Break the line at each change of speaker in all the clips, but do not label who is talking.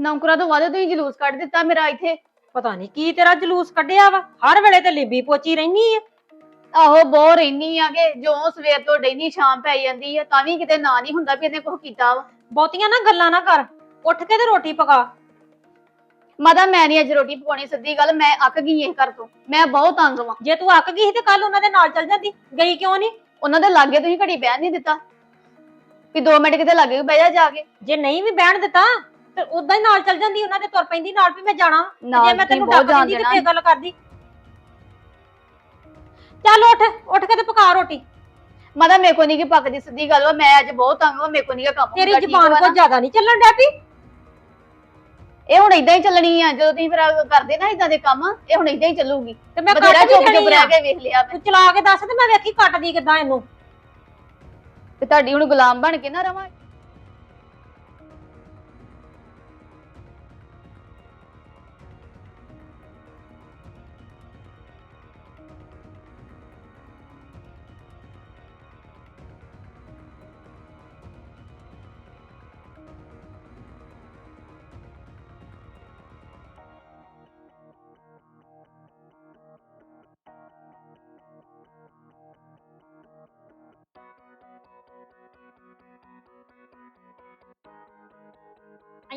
ਨੌਕਰਾਂ ਤੋਂ ਵੱਧ ਤੁਸੀਂ ਜਲੂਸ ਕੱਢ ਦਿੱਤਾ ਮੇਰਾ ਇੱਥੇ।
ਪਤਾ ਨਹੀਂ ਕੀ ਤੇਰਾ ਜਲੂਸ ਕੱਢਿਆ ਵਾ ਹਰ ਵੇਲੇ ਤੇ ਲਿਬੀ ਪੋਚੀ ਰਹਿਨੀ ਆ।
ਆਹੋ ਬਹੁ ਰਹਿਨੀ ਆ ਕਿ ਜੋ ਸਵੇਰ ਤੋਂ ਡੈਨੀ ਸ਼ਾਮ ਪੈ ਜਾਂਦੀ ਆ ਤਾਂ ਵੀ ਕਿਤੇ ਨਾ ਨਹੀਂ ਹੁੰਦਾ ਵੀ ਇਹਨੇ ਕੁਝ ਕੀਤਾ ਵਾ।
ਬਹੁਤੀਆਂ ਨਾ ਗੱਲਾਂ ਨਾ ਕਰ ਉੱਠ ਕੇ ਤੇ ਰੋਟੀ ਪਕਾ।
ਮਾਦਾ ਮੈਂ ਨਹੀਂ ਅੱਜ ਰੋਟੀ ਪਕਾਉਣੀ ਸਿੱਧੀ ਗੱਲ ਮੈਂ ਅੱਕ ਗਈ ਇਹ ਘਰ ਤੋਂ। ਮੈਂ ਬਹੁਤ ਤੰਗ ਵਾਂ।
ਜੇ ਤੂੰ ਅੱਕ ਗਈ ਸੀ ਤੇ ਕੱਲ ਉਹਨਾਂ ਦੇ ਨਾਲ ਚੱਲ ਜਾਂਦੀ ਗਈ ਕਿਉਂ ਨਹੀਂ
ਉਹਨਾਂ ਦੇ ਲਾਗੇ ਤੁਸੀਂ ਘੜੀ ਬਹਿਣ ਨਹੀਂ ਦਿੱਤਾ। ਵੀ 2 ਮਿੰਟ ਕਿਤੇ ਲਾਗੇ ਬਹਿ ਜਾ ਜਾ ਕੇ।
ਜੇ ਨਹੀਂ ਵੀ ਬਹਿਣ ਦਿੱਤਾ ਤੇ ਉਦਾਂ ਹੀ ਨਾਲ ਚੱਲ ਜਾਂਦੀ ਉਹਨਾਂ ਦੇ ਤੁਰ ਪੈਂਦੀ ਨਾਲ ਵੀ ਮੈਂ ਜਾਣਾ। ਤੇ
ਨਾਲ
ਜੇ ਮੈਂ
ਤੁਸੀਂ
ਤੈਨੂੰ
ਬਹੁਤ
ਡੱਕ ਦਿੰਦੀ ਤੇ ਫੇਰ ਗੱਲ ਕਰਦੀ। ਚੱਲ ਉੱਠ ਉੱਠ ਕੇ ਤੇ ਪਕਾ ਰੋਟੀ।
ਮਾਦਾ ਮੇਰੇ ਕੋ ਨਹੀਂ ਕਿ ਪੱਕਦੀ ਸਿੱਧੀ ਗੱਲ ਵਾ ਮੈਂ ਅੱਜ ਬਹੁਤ ਤੰਗ ਵਾਂ ਮੇਰੇ ਕੋ ਨਹੀਂ ਕਿ ਕੰਮ
ਤੇਰੀ
ਹੁੰਦਾ, ਠੀਕ
ਜ਼ਬਾਨ
ਵਾ
ਕੋ? ਜ਼ਿਆਦਾ ਨਹੀਂ ਚੱਲਣ ਡੈ ਪਈ
ਇਹ ਹੁਣ ਇਦਾਂ ਹੀ ਚੱਲਣੀ ਆ ਜਦੋਂ ਤੁਸੀਂ ਫਿਰ ਕਰਦੇ ਨਾ ਇਦਾਂ ਦੇ ਕੰਮ ਇਹ ਹੁਣ ਇਦਾਂ ਹੀ ਚੱਲੂਗੀ।
ਤੇ ਮੈਂ
ਬਥੇਰਾ
ਕੱਟ
ਚੁੱਪ
ਵੀ
ਚੁੱਪ
ਦੇਣੀ ਆ।
ਰਹਿ ਕੇ ਵੇਖ ਲਿਆ ਮੈਂ।
ਤੂੰ ਚਲਾ ਕੇ ਦੱਸ ਤੇ ਮੈਂ ਵੇਖੀ ਕੱਟਦੀ ਕਿੱਦਾਂ ਇਹਨੂੰ।
ਤੇ ਤੁਹਾਡੀ ਹੁਣ ਗੁਲਾਮ ਬਣ ਕੇ ਨਾ ਰਵਾਂ।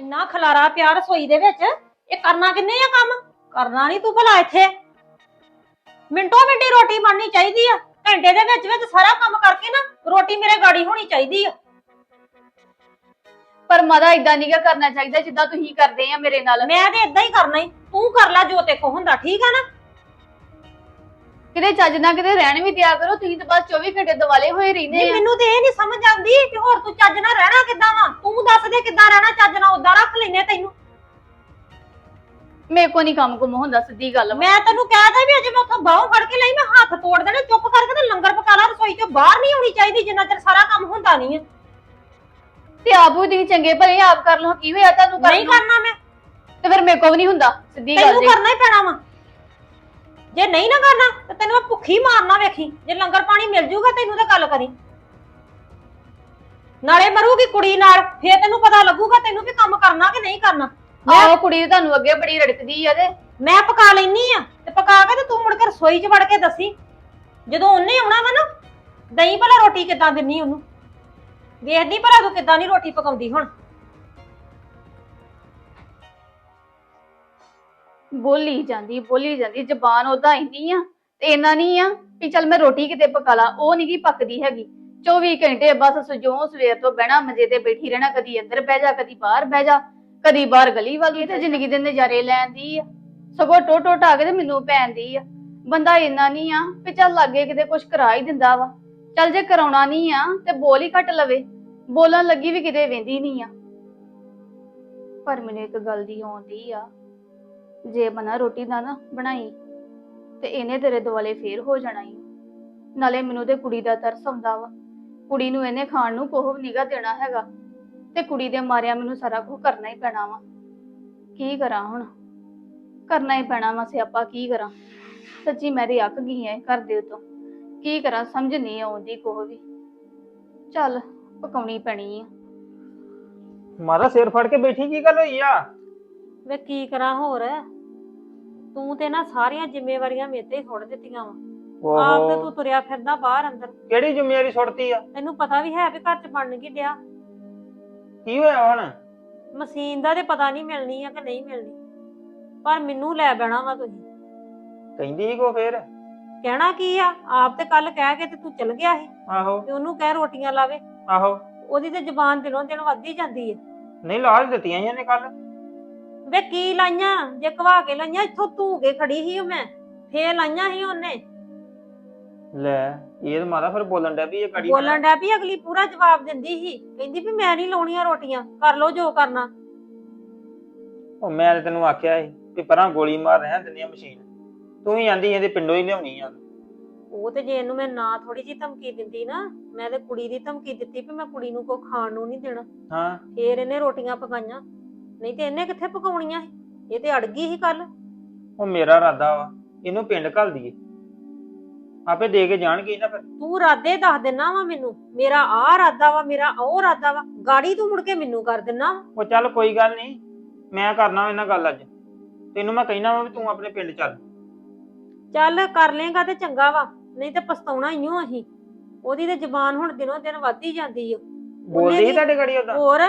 ਇੰਨਾ ਖਲਾਰਾ ਪਿਆ ਰਸੋਈ ਦੇ ਵਿੱਚ ਇਹ ਕਰਨਾ ਕਿੰਨੇ ਆ ਕੰਮ? ਕਰਨਾ ਨਹੀਂ ਤੂੰ ਭਲਾ ਇੱਥੇ। ਮਿੰਟੋ ਮਿੰਟੀ ਰੋਟੀ ਬਣਨੀ ਚਾਹੀਦੀ ਆ। ਘੰਟੇ ਦੇ ਵਿੱਚ ਵਿੱਚ ਸਾਰਾ ਕੰਮ ਕਰਕੇ ਨਾ ਰੋਟੀ ਮੇਰੇ ਗਾੜੀ ਹੋਣੀ ਚਾਹੀਦੀ ਆ।
ਪਰ ਮਾਦਾ ਇਦਾਂ ਨਹੀਂ ਕਰਨਾ ਚਾਹੀਦਾ ਜਿੱਦਾਂ ਤੁਸੀਂ ਕਰਦੇ ਆ ਮੇਰੇ ਨਾਲ।
ਮੈਂ ਤੇ ਇਦਾਂ ਹੀ ਕਰਨਾ ਹੀ ਤੂੰ ਕਰ ਲੈ ਜੋ ਤੇ ਕੋ ਹੁੰਦਾ ਠੀਕ ਆ ਨਾ?
ਕਿਤੇ ਚੱਜ ਨਾਲ ਕਿਤੇ ਰਹਿਣ ਵੀ ਦਿਆ ਕਰੋ ਤੁਸੀਂ ਤਾਂ ਬਸ 24 ਘੰਟੇ ਦਿਵਾਲੇ ਹੋਏ ਰਹਿੰਦੇ
ਨਹੀਂ
ਆ।
ਮੈਨੂੰ ਤੇ ਇਹ ਨਹੀਂ ਸਮਝ ਆਉਂਦੀ ਕਿ ਹੋਰ ਤੂੰ ਚੱਜ ਨਾਲ ਰਹਿਣਾ ਕਿੱਦਾਂ ਵਾ? ਤੂੰ ਦੱਸ ਦੇ ਕਿੱਦਾਂ ਰਹਿਣਾ ਚੱਜ ਨਾਲ ਉਦਾਂ ਰੱਖ ਲੈਨੇ ਤੈਨੂੰ।
ਮੇਰੇ ਕੋ ਨਹੀਂ ਕੰਮ ਕੁਮ ਹੁੰਦਾ ਸਿੱਧੀ ਗੱਲ ਵਾ।
ਮੈਂ ਤੈਨੂੰ ਕਹਿਦਾ ਵੀ ਅਜੇ ਮੈਂ ਉੱਥੋਂ ਬਾਹੋਂ ਫੜ ਕੇ ਲਈ ਮੈਂ ਹੱਥ ਤੋੜ ਦੇਣੇ ਚੁੱਪ ਕਰਕੇ ਤੇ ਲੰਗਰ ਪਕਾ ਲਾ ਰਸੋਈ ਚੋਂ ਬਾਹਰ ਨਹੀਂ ਆਉਣੀ ਚਾਹੀਦੀ ਜਿੰਨਾ ਚਿਰ ਸਾਰਾ ਕੰਮ ਹੁੰਦਾ ਨਹੀਂ ਹੈ
ਤੇ ਆਪ ਤੁਸੀਂ ਚੰਗੇ ਭਲੇ ਆਪ ਕਰ ਲਓ ਕੀ ਹੋਇਆ ਤੁਹਾਨੂੰ ਕਰਨ
ਨਹੀਂ
ਨੂੰ?
ਕਰਨਾ ਮੈਂ।
ਤੇ ਫਿਰ ਮੇਰੇ ਕੋ ਵੀ ਨਹੀਂ ਹੁੰਦਾ ਸਿੱਧੀ ਗੱਲ
ਤੈਨੂੰ
ਜੀ।
ਕਰਨਾ ਹੀ ਪੈਣਾ ਵਾ। ਜੇ ਨਹੀਂ ਨਾ ਕਰਨਾ ਤੇ ਤੈਨੂੰ ਮੈਂ ਭੁੱਖੀ ਮਾਰਨਾ ਵੇਖੀ। ਜੇ ਲੰਗਰ ਪਾਣੀ ਮਿਲ ਜੂਗਾ ਤੈਨੂੰ ਤਾਂ ਗੱਲ ਕਰੀ। ਨਾਲੇ ਮਰੂਗੀ ਕੁੜੀ ਨਾਲ ਫੇਰ ਤੈਨੂੰ ਪਤਾ ਲੱਗੂਗਾ ਤੈਨੂੰ ਵੀ ਕੰਮ ਕਰਨਾ ਕਿ ਨਹੀਂ ਕਰਨਾ।
ਆਹੋ ਕੁੜੀ ਤੁਹਾਨੂੰ ਅੱਗੇ ਬੜੀ ਰੜਕਦੀ ਆ ਤੇ।
ਮੈਂ ਪਕਾ ਲੈਨੀ ਆ ਤੇ ਪਕਾ ਕੇ ਤੇ ਤੂੰ ਮੁੜ ਕੇ ਰਸੋਈ 'ਚ ਵੜ ਕੇ ਦੱਸੀ। ਜਦੋਂ ਉਹਨੇ ਆਉਣਾ ਵਾ ਨਾ ਦਹੀਂ ਭਲਾ ਰੋਟੀ ਕਿੱਦਾਂ ਦਿੰਨੀ ਉਹਨੂੰ? ਵੇਖਦੀ ਭਲਾ ਤੂੰ ਕਿੱਦਾਂ ਨਹੀਂ ਰੋਟੀ ਪਕਾਉਂਦੀ ਹੁਣ।
ਬੋਲੀ ਜਾਂਦੀ ਬੋਲੀ ਜਾਂਦੀ, ਜ਼ਬਾਨ ਉਹਦਾ ਇੰਨੀ ਆ ਤੇ ਇੰਨਾ ਨਹੀਂ ਆ ਵੀ ਚੱਲ ਮੈਂ ਰੋਟੀ ਕਿਤੇ ਪਕਾ ਲਾ, ਉਹ ਨਹੀਂ ਕੀ ਪੱਕਦੀ ਹੈਗੀ। 24 ਘੰਟੇ ਬਸ ਸਜੋਂ ਸਵੇਰ ਤੋਂ ਬਹਿਣਾ, ਮੰਜੇ ਤੇ ਬੈਠੀ ਰਹਿਣਾ, ਕਦੀ ਅੰਦਰ ਬਹਿ ਜਾ, ਕਦੀ ਬਾਹਰ ਬਹਿ ਜਾ, ਕਦੀ ਬਾਹਰ ਗਲੀ ਵੱਲ, ਇਹ ਤੇ ਜ਼ਿੰਦਗੀ ਦੇ ਨਜ਼ਾਰੇ ਲੈਂਦੀ ਆ। ਸਗੋਂ ਟੋ ਟੋਟ ਆ ਕੇ ਤੇ ਮੈਨੂੰ ਪੈਂਦੀ ਆ। ਬੰਦਾ ਇੰਨਾ ਨਹੀਂ ਆ ਵੀ ਚੱਲ ਲਾਗੇ ਕਿਤੇ ਕੁਝ ਕਰਾ ਹੀ ਦਿੰਦਾ ਵਾ। ਚੱਲ ਜੇ ਕਰਾਉਣਾ ਨਹੀਂ ਆ ਤੇ ਬੋਲ ਹੀ ਘੱਟ ਲਵੇ, ਬੋਲਣ ਲੱਗੀ ਵੀ ਕਿਤੇ ਵੇਂਦੀ ਨਹੀਂ ਆ। ਪਰ ਮੈਨੂੰ ਇੱਕ ਗੱਲ ਦੀ ਆਉਂਦੀ ਆ ਜੇ ਮਨਾ ਰੋਟੀ ਨਾ ਨਾ ਬਣਾਈ ਤੇ ਇਹਨੇ ਤੇਰੇ ਦੁਆਲੇ ਫੇਰ ਹੋ ਜਾਣਾ ਈ। ਨਾਲੇ ਮੈਨੂੰ ਤੇ ਕੁੜੀ ਦਾ ਤਰਸ ਆਉਂਦਾ ਵਾ। ਕੁੜੀ ਨੂੰ ਇਹਨੇ ਖਾਣ ਨੂੰ ਕੋਹ ਨਿਗਾ ਦੇਣਾ ਹੈਗਾ। ਤੇ ਕੁੜੀ ਦੇ ਮਾਰਿਆ ਮੈਨੂੰ ਸਾਰਾ ਕੁਝ ਕਰਨਾ ਹੀ ਪੈਣਾ ਵਾ। ਕੀ ਕਰਾਂ ਹੁਣ? ਕਰਨਾ ਹੀ ਪੈਣਾ ਵਾ ਸਿਆਪਾ ਕੀ ਕਰਾਂ? ਸੱਚੀ ਮੈਂ ਤੇ ਅੱਕ ਗਈ ਐ ਘਰ ਦੇ ਉਤੋਂ। ਕੀ ਕਰਾਂ ਸਮਝ ਨਹੀਂ ਆਉਂਦੀ ਕੋਹ ਵੀ। ਚੱਲ ਪਕਾਉਣੀ ਪੈਣੀ ਆ।
ਮਾਰਾ ਸਿਰ ਫੜ ਕੇ ਬੈਠੀ ਕੀ ਗੱਲ ਹੋਈ ਆ?
ਵੇ ਕੀ ਕਰਾਂ ਹੋਰ? ਤੂੰ ਤੇ ਨਾ ਸਾਰੀਆਂ ਜ਼ਿੰਮੇਵਾਰੀਆਂ ਮੇਰੇ ਤੇ ਹੀ ਸੁੱਟ ਦਿੱਤੀਆਂ ਵਾ। ਆਪ ਤੇ ਤੂੰ ਤੁਰਿਆ ਫਿਰਦਾ ਬਾਹਰ ਅੰਦਰ।
ਕਿਹੜੀ ਜ਼ਿੰਮੇਵਾਰੀ ਸੁੱਟਤੀ ਆ?
ਤੈਨੂੰ ਪਤਾ ਵੀ ਹੈ ਵੀ ਘਰ ਚ ਬਣ ਕੀ ਡਿਆ।
ਕੀ ਹੋਇਆ ਹੁਣ?
ਮਸ਼ੀਨ ਦਾ ਤੇ ਪਤਾ ਨਹੀਂ ਮਿਲਣੀ ਆ ਕਿ ਨਹੀਂ ਮਿਲਣੀ। ਪਰ ਮੈਨੂੰ ਲੈ ਬਹਿਣਾ ਵਾ ਤੁਸੀਂ।
ਕਹਿੰਦੀ ਸੀ ਕੋ ਫੇਰ?
ਕਹਿਣਾ ਕੀ ਆ? ਆਪ ਤੇ ਕੱਲ ਕਹਿ ਕੇ ਤੇ ਤੂੰ ਚਲ ਗਿਆ ਸੀ।
ਆਹੋ।
ਤੇ ਉਹਨੂੰ ਕਹਿ ਰੋਟੀਆਂ ਲਾਵੇ।
ਆਹੋ।
ਉਹਦੀ ਤੇ ਜ਼ੁਬਾਨ ਦਿਨੋਂ ਦਿਨ ਵੱਧਦੀ ਜਾਂਦੀ ਹੈ
ਨਹੀਂ ਲਾਜ ਦਿੱਤੀਆਂ ਇਹਨੇ ਕੱਲ
ਵੇ ਕੀ ਲਾਈਆਂ? ਜੇ ਘਵਾ ਕੇ ਲਾਈਆਂ ਇੱਥੋਂ ਧੂ ਕੇ ਖੜੀ ਸੀ ਮੈਂ। ਫੇਰ ਲਾਈਆਂ ਸੀ ਉਹਨੇ।
ਲੈ ਇਹ ਤਾਂ ਮਾਰਾ ਫਿਰ ਬੋਲਣ ਡਿਆ ਵੀ ਇਹ ਕੜੀ
ਬੋਲਣ ਡੈ ਵੀ ਅਗਲੀ ਪੂਰਾ ਜਵਾਬ ਦਿੰਦੀ ਸੀ। ਕਹਿੰਦੀ ਵੀ ਮੈਂ ਨਹੀਂ ਲਾਉਣੀਆਂ ਰੋਟੀਆਂ ਕਰ ਲਓ ਜੋ ਕਰਨਾ।
ਉਹ ਮੈਂ ਤੇ ਤੈਨੂੰ ਆਖਿਆ ਸੀ ਵੀ ਪਰਾਂ ਗੋਲੀ ਮਾਰ ਰਿਹਾ ਦਿੰਦੀ ਮਸ਼ੀਨ। ਤੂੰ ਹੀ ਆਂਦੀ ਇਹਦੇ ਪਿੰਡੋਂ ਹੀ ਲਿਆਉਣੀ ਆ।
ਉਹ ਤੇ ਜੇ ਇਹਨੂੰ ਮੈਂ ਨਾ ਥੋੜੀ ਜੀ ਧਮਕੀ ਦਿੰਦੀ ਨਾ ਮੈਂ ਤੇ ਕੁੜੀ ਦੀ ਧਮਕੀ ਦਿੱਤੀ ਵੀ ਮੈਂ ਕੁੜੀ ਨੂੰ ਕੋ ਖਾਣ ਨੂੰ ਨਹੀਂ ਦੇਣਾ।
ਹਾਂ।
ਫੇਰ ਇਹਨੇ ਰੋਟੀਆਂ ਪਕਾਈਆਂ। ਨਹੀਂ ਤੇ ਇਹਨੇ ਕਿੱਥੇ ਪਕਾਉਣੀਆਂ ਸੀ? ਇਹ ਤੇ ਅੜ ਗਈ ਸੀ ਕੱਲ
ਉਹ ਮੇਰਾ ਇਰਾਦਾ ਵਾ ਇਹਨੂੰ ਪਿੰਡ ਘੱਲ ਦਈਏ। ਆਪੇ ਦੇ ਕੇ ਜਾਣਗੇ ਨਾ ਫਿਰ।
ਤੂੰ ਰਾਦੇ ਦੱਸ ਦਿੰਨਾ ਵਾ ਮੈਨੂੰ। ਮੇਰਾ ਆਹ ਰਾਦਾ ਵਾ ਮੇਰਾ ਉਹ ਰਾਦਾ ਵਾ। ਗਾੜੀ ਤੂੰ ਮੁੜ ਕੇ ਮੈਨੂੰ ਕਰ ਵਾ।
ਉਹ ਚੱਲ ਕੋਈ ਗੱਲ ਨਹੀਂ ਮੈਂ ਕਰਨਾ ਇਹਨਾਂ ਗੱਲ ਅੱਜ। ਤੈਨੂੰ ਮੈਂ ਕਹਿਣਾ ਵਾ ਵੀ ਤੂੰ ਆਪਣੇ ਪਿੰਡ ਚੱਲ।
ਚੱਲ ਕਰ ਲੇਗਾ ਤੇ ਚੰਗਾ ਵਾ ਨਹੀਂ ਤੇ ਪਛਤਾਉਣਾ ਹੀ ਓ ਅਸੀਂ। ਉਹਦੀ ਤੇ ਜ਼ਬਾਨ ਹੁਣ ਦਿਨੋਂ ਦਿਨ ਵੱਧਦੀ ਜਾਂਦੀ ਓ।
ਬੋਲਦੀ ਸੀ ਤੁਹਾਡੇ ਗਾੜੀ ਉਦਾਂ
ਹੋਰ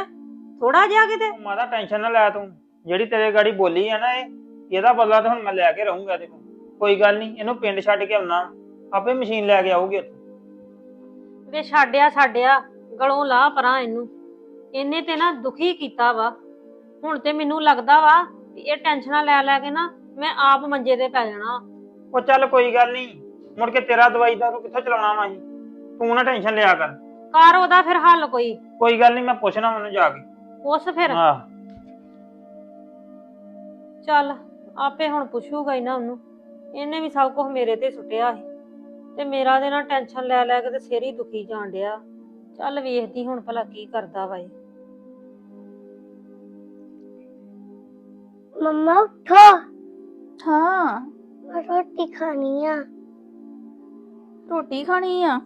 ਥੋੜਾ ਜਿਹਾ ਕਿਤੇ?
ਮਾਦਾ ਟੈਨਸ਼ਨ ਨਾ ਲੈ ਤੂੰ। ਜਿਹੜੀ ਤੇਰੇ ਗਾੜੀ ਬੋਲੀ ਆ ਨਾ ਇਹ ਇਹਦਾ ਬਦਲਾ ਤਾਂ ਹੁਣ ਮੈਂ ਲੈ ਕੇ ਰਹੂੰਗਾ ਕੋਲ ਕੋਈ ਗੱਲ ਨਹੀਂ ਇਹਨੂੰ ਪਿੰਡ ਛੱਡ ਕੇ ਆਉਣਾ। ਆਪੇ ਮਸ਼ੀਨ ਲੈ ਕੇ ਆਊਗੀ ਉੱਥੇ।
ਵੇ ਛਾੜਿਆ ਛਾੜਿਆ ਗਲੋਂ ਲਾ ਪਰਾਂ ਇਹਨੂੰ। ਇਹਨੇ ਤੇ ਨਾ ਦੁਖੀ ਕੀਤਾ ਵਾ। ਹੁਣ ਤੇ ਮੈਨੂੰ ਲੱਗਦਾ ਵਾ ਵੀ ਇਹ ਟੈਨਸ਼ਨਾਂ ਲੈ ਲੈ ਕੇ ਨਾ ਮੈਂ ਆਪ ਮੰਜੇ ਤੇ ਪੈ ਜਾਣਾ।
ਉਹ ਚੱਲ ਕੋਈ ਗੱਲ ਨਹੀਂ ਮੁੜ ਕੇ ਤੇਰਾ ਦਵਾਈ ਦਾਰੂ ਕਿੱਥੋਂ ਚਲਾਉਣਾ ਵਾ ਅਸੀਂ? ਤੂੰ ਨਾ ਟੈਨਸ਼ਨ ਲਿਆ ਕਰ।
ਕਰ ਉਹਦਾ ਫਿਰ ਹੱਲ ਕੋਈ।
ਕੋਈ ਗੱਲ ਨਹੀਂ ਮੈਂ ਪੁੱਛਣਾ ਉਹਨੂੰ ਜਾ ਕੇ।
ਉਸ ਫਿਰ।
ਆਹ।
ਚੱਲ ਆਪੇ ਹੁਣ ਪੁੱਛੂਗਾ ਹੀ ਨਾ ਉਹਨੂੰ। ਇਹਨੇ ਵੀ ਸਭ ਕੁਝ ਮੇਰੇ ਤੇ ਸੁੱਟਿਆ ਸੀ। ਤੇ ਮੇਰਾ ਦੇ ਨਾਲ ਟੈਨਸ਼ਨ ਲੈ ਲੈ ਕੇ ਤੇ ਸਿਰ ਹੀ ਦੁਖੀ ਜਾਣ ਡਿਆ। ਚੱਲ ਵੇਖਦੀ ਹੁਣ ਭਲਾ ਕੀ ਕਰਦਾ ਵਾ ਇਹ।
ਮੰਮਾ ਉਠੋ।
ਹਾਂ।
ਮੈਂ ਰੋਟੀ ਖਾਣੀ ਆ।
ਰੋਟੀ ਖਾਣੀ ਆ?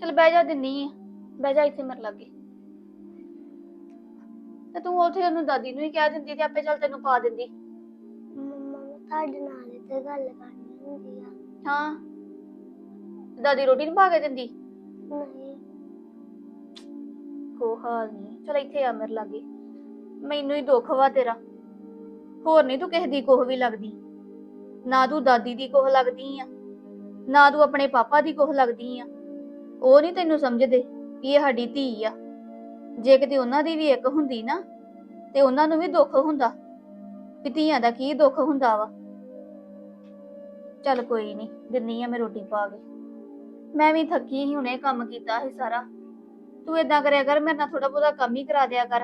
ਚਲ ਬਹਿ ਜਾ ਦਿੰਨੀ ਆ। ਬਹਿ ਜਾ ਇੱਥੇ ਮੇਰੇ ਲਾਗੇ। ਤੇ ਤੂੰ ਉੱਥੇ ਉਹਨੂੰ ਦਾਦੀ ਨੂੰ ਹੀ ਕਹਿ ਦਿੰਦੀ ਤੇ ਆਪੇ ਚੱਲ ਤੈਨੂੰ ਪਾ ਦਿੰਦੀ।
ਮੰਮਾ ਮੈਂ ਤੁਹਾਡੇ ਨਾਲ ਤੇ ਗੱਲ ਕਰਨੀ ਹੁੰਦੀ ਆ।
ਹਾਂ। ਦਾਦੀ ਰੋਟੀ ਨਹੀਂ ਪਾ ਕੇ ਦਿੰਦੀ?
ਨਹੀਂ।
ਕੋ ਹਾਲ ਨਹੀਂ ਚਲ ਇੱਥੇ ਆ ਮੇਰੇ ਲਾਗੇ। ਮੈਨੂੰ ਹੀ ਦੁੱਖ ਵਾ ਤੇਰਾ। ਹੋਰ ਨਹੀਂ ਤੂੰ ਕਿਸੇ ਦੀ ਕੋਹ ਵੀ ਲੱਗਦੀ। ਨਾ ਤੂੰ ਦਾਦੀ ਦੀ ਕੋਹ ਲੱਗਦੀ ਆ। ਨਾ ਤੂੰ ਆਪਣੇ ਪਾਪਾ ਦੀ ਕੋਹ ਲੱਗਦੀ ਆ। ਉਹ ਨਹੀਂ ਤੈਨੂੰ ਸਮਝਦੇ। ਵੀ ਇਹ ਸਾਡੀ ਧੀ ਆ? ਜੇ ਕਿਤੇ ਉਹਨਾਂ ਦੀ ਵੀ ਇੱਕ ਹੁੰਦੀ ਨਾ ਤੇ ਉਹਨਾਂ ਨੂੰ ਵੀ ਦੁੱਖ ਹੁੰਦਾ। ਵੀ ਧੀਆਂ ਦਾ ਕੀ ਦੁੱਖ ਹੁੰਦਾ ਵਾ? ਚੱਲ ਕੋਈ ਨਹੀਂ ਦਿੰਨੀ ਆ ਮੈਂ ਰੋਟੀ ਪਾ ਕੇ। ਮੈਂ ਵੀ ਥੱਕੀ ਸੀ ਹੁਣੇ ਕੰਮ ਕੀਤਾ ਸੀ ਸਾਰਾ। ਤੂੰ ਏਦਾਂ ਕਰਿਆ ਕਰ ਮੇਰੇ ਨਾਲ ਥੋੜਾ ਬਹੁਤਾ ਕੰਮ ਹੀ ਕਰਾ ਦਿਆ ਕਰ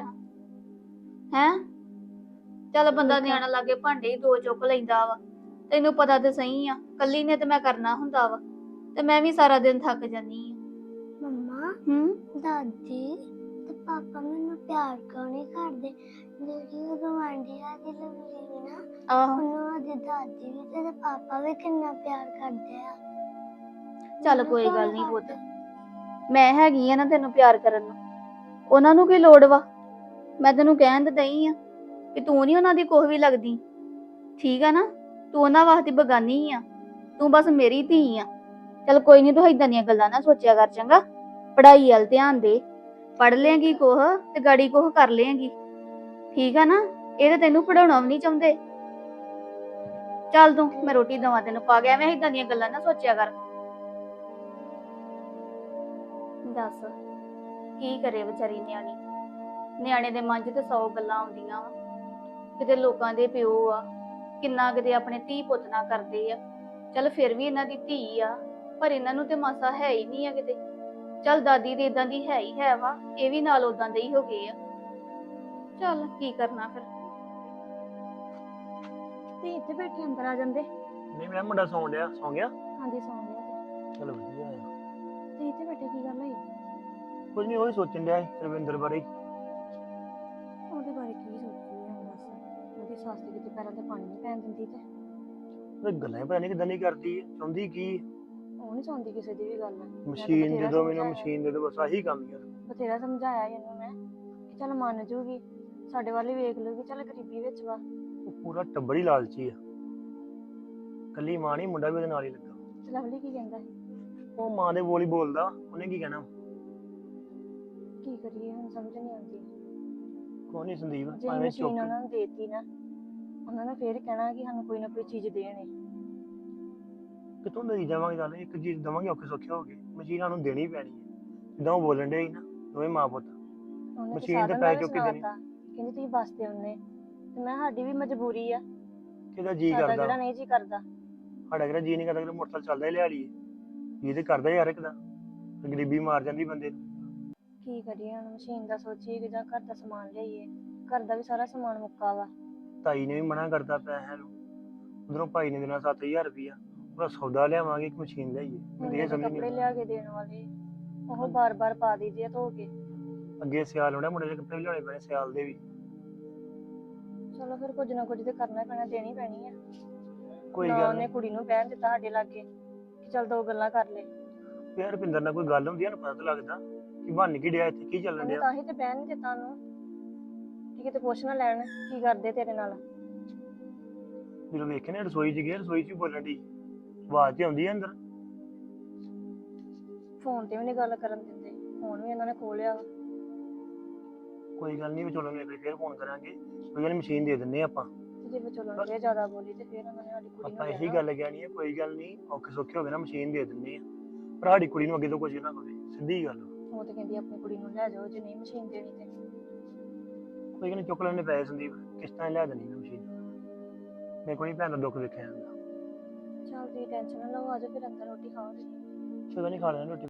ਹੈ। ਚੱਲ ਬੰਦਾ ਨਿਆਣਾ ਲਾਗੇ ਭਾਂਡੇ ਹੀ ਦੋ ਚੁੱਕ ਲੈਂਦਾ ਵਾ। ਤੈਨੂੰ ਪਤਾ ਤੇ ਸਹੀ ਆ ਕੱਲੀ ਨੇ ਤੇ ਮੈਂ ਕਰਨਾ ਹੁੰਦਾ ਵਾ। ਤੇ ਮੈਂ ਵੀ ਸਾਰਾ ਦਿਨ ਥੱਕ ਜਾਂਦੀ ਆ। ਹੂੰ
ਦਾਦੀ ਤੇ ਪਾਪਾ ਮੈਨੂੰ ਪਿਆਰ ਕਿਉਂ ਨਹੀਂ ਕਰਦੇ? ਜਿਹੜੀ ਉਹ ਗਵਾਂਢੀਆਂ ਦੀ ਲਵਲੀ ਵੀ ਨਾ
ਆਹੋ।
ਉਹਨੂੰ ਉਹਦੀ ਦਾਦੀ ਵੀ ਤੇ ਪਾਪਾ ਵੀ ਕਿੰਨਾ ਪਿਆਰ ਕਰਦੇ ਆ।
ਚੱਲ ਕੋਈ ਗੱਲ ਨਹੀਂ ਪੁੱਤ? ਮੈਂ ਹੈਗੀ ਆ ਨਾ ਤੈਨੂੰ ਪਿਆਰ ਕਰਨ ਨੂੰ। ਉਹਨਾਂ ਨੂੰ ਕੀ ਲੋੜ ਵਾ? ਮੈਂ ਤੈਨੂੰ ਕਹਿਣ ਤੇ ਦਈ ਆ ਕਿ ਤੂੰ ਨਹੀਂ ਉਹਨਾਂ ਦੀ ਕੋਹ ਵੀ ਲੱਗਦੀ। ਠੀਕ ਆ ਨਾ? ਤੂੰ ਉਹਨਾਂ ਵਾਸਤੇ ਬਗਾਨੀ ਆ। ਤੂੰ ਬਸ ਮੇਰੀ ਧੀ ਆ। ਚੱਲ ਕੋਈ ਨਹੀਂ ਤੂੰ ਇਦਾਂ ਦੀਆਂ ਗੱਲਾਂ ਨਾ ਸੋਚਿਆ ਕਰ ਚੰਗਾ। ਪੜ੍ਹਾਈ ਵੱਲ ਧਿਆਨ ਦੇ। ਪੜ ਲੇਂਗੀ ਕੋਹ ਤੇ ਗਾੜੀ ਕੋਹ ਕਰ ਲੇਗੀ ਠੀਕ ਆ ਨਾ? ਇਹ ਤਾਂ ਤੈਨੂੰ ਪੜਾਉਣਾ ਵੀ ਨਹੀਂ ਚਾਹੁੰਦੇ। ਚੱਲ ਤੂੰ, ਮੈਂ ਰੋਟੀ ਦਵਾਂ ਤੈਨੂੰ। ਪਾ ਗਿਆ ਮੈਂ ਇਦਾਂ ਦੀਆਂ ਗੱਲਾਂ ਨਾ ਸੋਚਿਆ ਕਰ। ਦੱਸ, ਕੀ ਕਰੇ ਵਿਚਾਰੀ ਨਿਆਣੀ? ਨਿਆਣੇ ਦੇ ਮਨ 'ਚ ਤੇ 100 ਗੱਲਾਂ ਆਉਂਦੀਆਂ ਵਾ। ਕਿਤੇ ਲੋਕਾਂ ਦੇ ਪਿਓ ਆ, ਕਿੰਨਾ ਕਿਤੇ ਆਪਣੇ ਧੀ ਪੁੱਤ ਨਾਲ ਕਰਦੇ ਆ। ਚੱਲ ਫਿਰ ਵੀ ਇਹਨਾਂ ਦੀ ਧੀ ਆ, ਪਰ ਇਹਨਾਂ ਨੂੰ ਤੇ ਮਾਸਾ ਹੈ ਹੀ ਨਹੀਂ ਆ ਕਿਤੇ। ਚੱਲ ਦਾਦੀ ਦੇ ਇਦਾਂ ਦੀ ਹੈ ਹੀ ਹੈ ਵਾ ਇਹ ਵੀ ਨਾਲ ਉਦਾਂ ਦੇ ਹੀ ਹੋ ਗਏ ਆ। ਚੱਲ ਕੀ ਕਰਨਾ ਫਿਰ? ਤੇ ਇੱਥੇ ਬੈਠੇ ਅੰਦਰ ਆ ਜਾਂਦੇ।
ਨਹੀਂ ਮੈਂ ਮੁੰਡਾ ਸੌਣ ਡਿਆ ਸੌਂ ਗਿਆ?
ਹਾਂਜੀ ਸੌਂ ਗਿਆ
ਚਲ ਵਧੀਆ ਆ।
ਤੇ ਇੱਥੇ ਬੈਠੇ ਕੀ ਗੱਲ ਹੋਈ?
ਕੁਝ ਨਹੀਂ ਉਹੀ ਸੋਚਣ ਡਿਆ ਸੀ ਰਵਿੰਦਰ ਬਾਰੇ। ਹੀ।
ਉਹਦੇ ਬਾਰੇ ਕੀ ਸੋਚੀ ਹੁਣ ਬਸ। ਉਹਦੀ ਸੱਸ ਦੇ ਕਿਤੇ ਪੈਰਾਂ ਤੇ ਪਾਣੀ ਨਹੀਂ ਪੈਣ ਦਿੰਦੀ ਤੇ।
ਉਹ ਗੱਲਾਂ ਹੀ ਪਤਾ ਨਹੀਂ ਕਿਦਾਂ ਨਹੀਂ ਕਰਦੀ ਹੈ ਚਾਹੁੰਦੀ ਕੀ ਹੈ?
ਉਹ ਨਹੀਂ ਚਾਹੁੰਦੀ ਕਿਸੇ ਦੀ ਵੀ ਗੱਲ।
ਮਸ਼ੀਨ
ਬਥੇਰਾ
ਦੋ ਮੈਨੂੰ
ਸਮਝਾਇਆ।
ਮਸ਼ੀਨ ਦੇ ਦੋ ਬਸ ਆਹੀ ਕੰਮ ਹੀ ਆ।
ਬਥੇਰਾ ਸਮਝਾਇਆ ਇਹਨੂੰ ਮੈਂ ਕਿ ਚੱਲ ਮੰਨ ਜੂਗੀ ਸਾਡੇ ਵੱਲ ਹੀ ਵੇਖ ਲੂਗੀ ਚੱਲ ਗਰੀਬੀ ਵਿੱਚ ਵਾ।
ਉਹ ਪੂਰਾ ਟੱਬਰ ਹੀ ਲਾਲਚੀ ਆ। ਕੱਲੀ ਮਾਂ ਨਹੀਂ ਮੁੰਡਾ ਵੀ ਉਹਦੇ ਨਾਲ ਹੀ ਲੱਗਾ।
ਤੇ ਲਵਲੀ ਕੀ ਕਹਿੰਦਾ ਸੀ?
ਉਹ ਮਾਂ ਦੇ ਬੋਲ ਹੀ ਬੋਲਦਾ ਉਹਨੇ ਕੀ ਕਹਿਣਾ?
ਕੀ ਕਰੀਏ ਹੁਣ ਸਮਝ ਨਹੀਂ ਆਉਂਦੀ।
ਕੋਈ ਨਹੀਂ ਸੰਦੀਪ
ਜੇ
ਭਾਵੇਂ
ਮਸ਼ੀਨ
ਚੁੱਕ।
ਉਹਨਾਂ ਨੂੰ ਦੇਤੀ ਨਾ ਉਹਨਾਂ ਨੇ ਫੇਰ ਕਹਿਣਾ ਕਿ ਸਾਨੂੰ ਕੋਈ ਨਾ ਕੋਈ ਚੀਜ਼ ਦੇਣੇ।
ਕਿਤੋਂ ਦੇਈ ਜਾਵਾਂਗੇ ਗੱਲ ਇੱਕ ਚੀਜ਼ ਦਵਾਂਗੇ ਔਖੇ ਸੌਖੇ ਹੋ ਗਏ। ਮਸ਼ੀਨ ਸਾਨੂੰ ਦੇਣੀ ਪੈਣੀ ਹੈ। ਜਿੱਦਾਂ ਉਹ ਬੋਲਣ ਡੇ ਨਾ ਦੋਵੇਂ ਮਾਂ ਪੁੱਤ।
ਉਹਨੇ
ਮਸ਼ੀਨ ਤੇ
ਸਾਧਨ
ਪੈ
ਦਾ
ਚੁੱਕੀ ਦੇਣੀ।
ਸੁਣਾਤਾ। ਕਹਿੰਦੀ ਤੁਸੀਂ ਬੱਸ ਤੇ ਆਉਨੇ ਤੇ ਮੈਂ ਸਾਡੀ ਵੀ ਮਜਬੂਰੀ ਆ।
ਕਿਹਦਾ ਜੀ
ਸਾਡਾ
ਕਰਦਾ?
ਕਿਹੜਾ ਨਹੀਂ ਜੀ ਕਰਦਾ।
ਸਾਡਾ ਕਿਹੜਾ ਜੀ ਨਹੀਂ ਕਰਦਾ ਕਿ ਮੋਟਰਸਾਈਕਲ ਚੱਲਦਾ ਹੀ ਲਿਆ ਲਈਏ ਜੀ ਤੇ ਕਰਦਾ ਯਾਰ ਇੱਕ ਦਾ। ਗਰੀਬੀ ਮਾਰ ਜਾਂਦੀ ਬੰਦੇ ਨੂੰ।
ਕੀ ਕਰੀਏ ਹੁਣ ਮਸ਼ੀਨ ਦਾ ਸੋਚੀਏ ਕਿ ਜਾਂ ਘਰ ਦਾ ਸਮਾਨ ਲਈਏ ਘਰ ਦਾ ਵੀ ਸਾਰਾ ਸਮਾਨ ਮੁੱਕਾ ਵਾ।
ਤਾਈ ਨੇ ਵੀ ਮਨਾ ਕਰਤਾ ਪੈਸਿਆਂ ਨੂੰ। ਉਧਰੋਂ ਭਾਈ ਨੇ ਦੇਣਾ 7000 ਰੁਪਇਆ। ਉਹਦਾ ਸੌਦਾ ਲਿਆਵਾਂਗੇ ਇੱਕ ਮਸ਼ੀਨ ਮੈਨੂੰ
ਇੰਨੇ
ਇਹ ਸਮਝ
ਕੱਪੜੇ
ਨਹੀਂ
ਲਿਆ ਕੇ ਦੇਣ ਵਾਲੇ। ਉਹ ਬਾਰ-ਬਾਰ ਪਾ ਦਈਦੇ ਆ ਧੋ ਕੇ।
ਅੱਗੇ ਸਿਆਲ ਹੋਣਾ ਮੁੰਡੇ ਦੇ ਕੱਪੜੇ ਵੀ ਲਿਆਉਣੇ ਪੈਣੇ ਸਿਆਲ ਦੇ ਵੀ।
ਚਲੋ ਫਿਰ ਕੁਝ ਨਾ ਕੁਝ ਤੇ ਕਰਨਾ ਹੀ ਪੈਣਾ ਦੇਣੀ ਪੈਣੀ ਆ।
ਕੋਈ
ਨਾ
ਗੱਲ
ਉਹਨੇ
ਨਹੀਂ।
ਕੁੜੀ ਨੂੰ ਬਹਿਣ ਦਿੱਤਾ ਸਾਡੇ ਲਾਗੇ ਕਿ ਚੱਲ ਦੋ ਗੱਲਾਂ ਕਰ ਲੈ।
ਯਾਰ ਰੁਪਿੰਦਰ ਨਾਲ ਕੋਈ ਗੱਲ ਹੁੰਦੀ ਆ ਨਾ ਪਤਾ ਤਾਂ ਲੱਗਦਾ ਕਿ ਬਣ ਕੀ ਡਿਆ ਇੱਥੇ ਕੀ ਚੱਲਣ
ਉਹਨੇ
ਡਿਆ।
ਤਾਂ ਹੀ ਤੇ ਬਹਿਣ ਨਹੀਂ ਦਿੱਤਾ ਉਹਨੂੰ।
ਕਿ ਕਿਤੇ ਪੁੱਛ ਨਾ ਲੈਣ ਕੀ ਕਰਦੇ ਤੇਰੇ ਨਾਲ।
ਜਦੋਂ ਵੇਖੇ ਨੇ ਰਸੋਈ 'ਚ ਗਏ ਰਸੋਈ 'ਚ ਬੋਲਣ ਦੀ ਆਵਾਜ਼ ਤੇ ਆਉਂਦੀ ਆ ਅੰਦਰ?
ਫੋਨ ਤੇ ਵੀ ਨਹੀਂ ਗੱਲ ਕਰਨ ਦਿੰਦੇ। ਫੋਨ ਵੀ ਇਹਨਾਂ ਨੇ ਖੋਲਿਆ
ਕੋਈ ਗੱਲ ਨਹੀਂ ਵਿਚੋਲਣ ਨੂੰ ਇੱਕ ਵਾਰੀ ਫੇਰ ਫੋਨ ਕਰਾਂਗੇ। ਕੋਈ ਗੱਲ ਮਸ਼ੀਨ ਦੇ ਦਿੰਨੇ ਆਪਾਂ।
ਜੇ ਵਿਚੋਲਣ ਦੇ ਜ਼ਿਆਦਾ ਬੋਲੀ ਤੇ ਫਿਰ ਉਹਨਾਂ ਨੇ ਸਾਡੀ ਕੁੜੀ
ਆਪਾਂ
ਨੂੰ
ਇਹੀ
ਕਹਿਣਾ।
ਗੱਲ ਕਹਿਣੀ ਹੈ ਕੋਈ ਗੱਲ ਨਹੀਂ ਔਖੇ ਸੌਖੇ ਹੋਵੇ ਨਾ ਮਸ਼ੀਨ ਦੇ ਦਿੰਨੇ ਆ। ਪਰ ਸਾਡੀ ਕੁੜੀ ਨੂੰ ਅੱਗੇ ਤੋਂ ਕੁਝ ਨਾ ਹੋਵੇ ਸਿੱਧੀ ਗੱਲ।
ਉਹ ਤੇ ਕਹਿੰਦੀ ਆਪਣੀ ਕੁੜੀ ਨੂੰ ਲੈ ਜਾਓ ਜੇ ਨਹੀਂ ਮਸ਼ੀਨ ਦੇਣੀ ਤੇ।
ਕੋਈ ਕਹਿੰਦੇ ਚੁੱਕ ਲੈਣੇ ਪੈਸੇ ਸੰਦੀਪ ਕਿਸ਼ਤਾਂ ਹੀ ਲਿਆ ਦੇਣੀ ਮਸ਼ੀਨ ਮੈਂ ਕੋਈ ਭੈਣ ਦਾ ਦੁੱਖ ਵੇਖਿਆ ਜਾਂਦਾ।
ਚਲ ਤੁਸੀਂ ਟੈਨਸ਼ਨ ਨਾ ਲਓ ਆਜੋ ਫਿਰ ਅੰਦਰ ਰੋਟੀ ਖਾਓ। ਤੁਸੀਂ
ਚਲੋ ਨਹੀਂ ਖਾ ਲੈਣਾ ਰੋਟੀ।